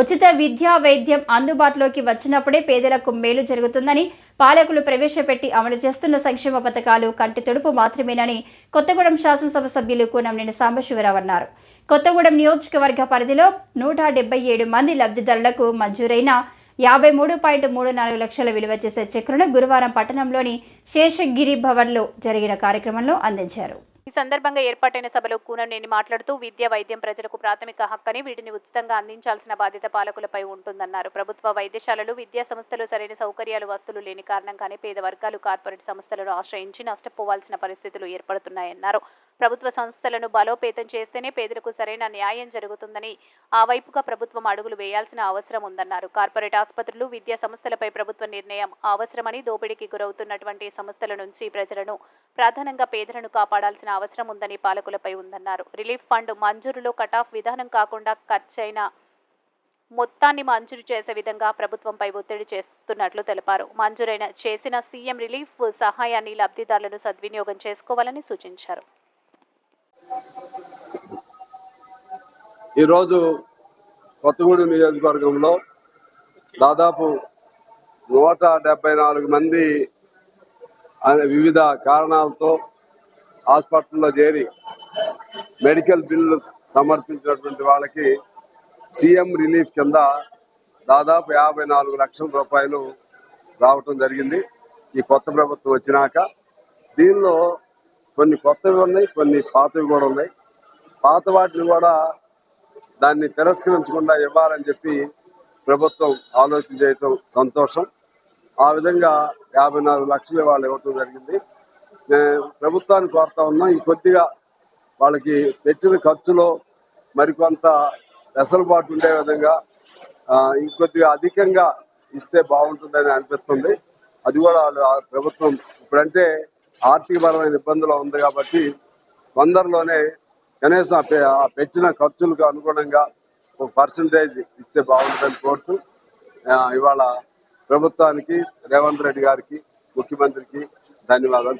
ఉచిత విద్యా వైద్యం అందుబాటులోకి వచ్చినప్పుడే పేదలకు మేలు జరుగుతుందని పాలకులు ప్రవేశపెట్టి అమలు చేస్తున్న సంక్షేమ పథకాలు కంటి తుడుపు మాత్రమేనని కొత్తగూడెం శాసనసభ సభ్యులు కూనంనేని సాంబశివరావు అన్నారు. కొత్తగూడెం నియోజకవర్గ పరిధిలో నూట ఏడు మంది లబ్ధిదారులకు మంజూరైన యాభై మూడు పాయింట్ మూడు నాలుగు లక్షల విలువ చేసే చెక్కులను గురువారం పట్టణంలోని శేషగిరి భవన్లో జరిగిన కార్యక్రమంలో అందించారు. సందర్భంగా ఏర్పాటైన సభలో కూనంనేని మాట్లాడుతూ విద్య వైద్యం ప్రజలకు ప్రాథమిక హక్కని వీటిని ఉచితంగా అందించాల్సిన బాధ్యత పాలకులపై ఉంటుందన్నారు. ప్రభుత్వ వైద్యశాలలు విద్యా సంస్థలు సరైన సౌకర్యాలు వస్తువులు లేని కారణంగానే పేద వర్గాలు కార్పొరేట్ సంస్థలను ఆశ్రయించి నష్టపోవాల్సిన పరిస్థితులు ఏర్పడుతున్నాయన్నారు. ప్రభుత్వ సంస్థలను బలోపేతం చేస్తేనే పేదలకు సరైన న్యాయం జరుగుతుందని ఆ వైపుగా ప్రభుత్వం అడుగులు వేయాల్సిన అవసరం ఉందన్నారు. కార్పొరేట్ ఆసుపత్రులు విద్యా సంస్థలపై ప్రభుత్వ నిర్ణయం అవసరమని దోపిడీకి గురవుతున్నటువంటి సంస్థల నుంచి ప్రజలను ప్రధానంగా పేదలను కాపాడాల్సిన అవసరం ఉందని పాలకులపై ఉందన్నారు. రిలీఫ్ ఫండ్ మంజూరులో కటాఫ్ విధానం కాకుండా ఖర్చైన మొత్తాన్ని మంజూరు చేసే విధంగా ప్రభుత్వంపై ఒత్తిడి చేస్తున్నట్లు తెలిపారు. మంజూరైన చేసిన సీఎం రిలీఫ్ సహాయాన్ని లబ్ధిదారులను సద్వినియోగం చేసుకోవాలని సూచించారు. ఈరోజు కొత్తగూడెం నియోజకవర్గంలో దాదాపు నూట డెబ్బై నాలుగు మంది అనే వివిధ కారణాలతో హాస్పిటల్లో చేరి మెడికల్ బిల్లు సమర్పించినటువంటి వాళ్ళకి సీఎం రిలీఫ్ కింద దాదాపు యాభై నాలుగు లక్షల రూపాయలు రావటం జరిగింది. ఈ కొత్త ప్రభుత్వం వచ్చినాక దీనిలో కొన్ని కొత్తవి ఉన్నాయి కొన్ని పాతవి కూడా ఉన్నాయి. పాత వాటిని కూడా దాన్ని తిరస్కరించకుండా ఇవ్వాలని చెప్పి ప్రభుత్వం ఆలోచన చేయటం సంతోషం. ఆ విధంగా యాభై నాలుగు లక్షలు వాళ్ళు ఇవ్వటం జరిగింది. మేము ప్రభుత్వాన్ని కోరుతా ఉన్నాం. ఇంకొద్దిగా వాళ్ళకి పెట్టిన ఖర్చులో మరికొంత వెసలుబాటు ఉండే విధంగా ఇంకొద్దిగా అధికంగా ఇస్తే బాగుంటుందని అనిపిస్తుంది. అది కూడా వాళ్ళు ఆ ప్రభుత్వం ఇప్పుడంటే ఆర్థికపరమైన ఇబ్బందులు ఉంది కాబట్టి తొందరలోనే కనీసం పె- ఆ పెట్టిన ఖర్చులకు అనుగుణంగా ఒక పర్సంటేజ్ ఇస్తే బాగుంటుందని కోరుతూ ఇవాళ ప్రభుత్వానికి రేవంత్ రెడ్డి గారికి ముఖ్యమంత్రికి ధన్యవాదాలు